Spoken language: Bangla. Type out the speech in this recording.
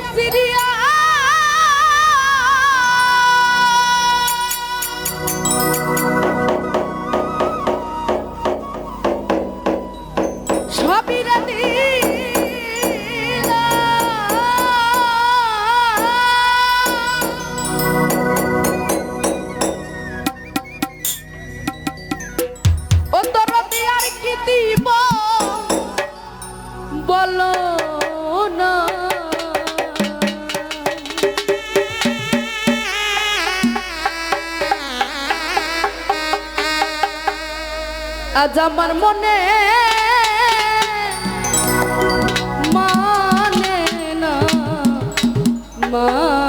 মুক্তি আজ আমার মনে মানে না মানা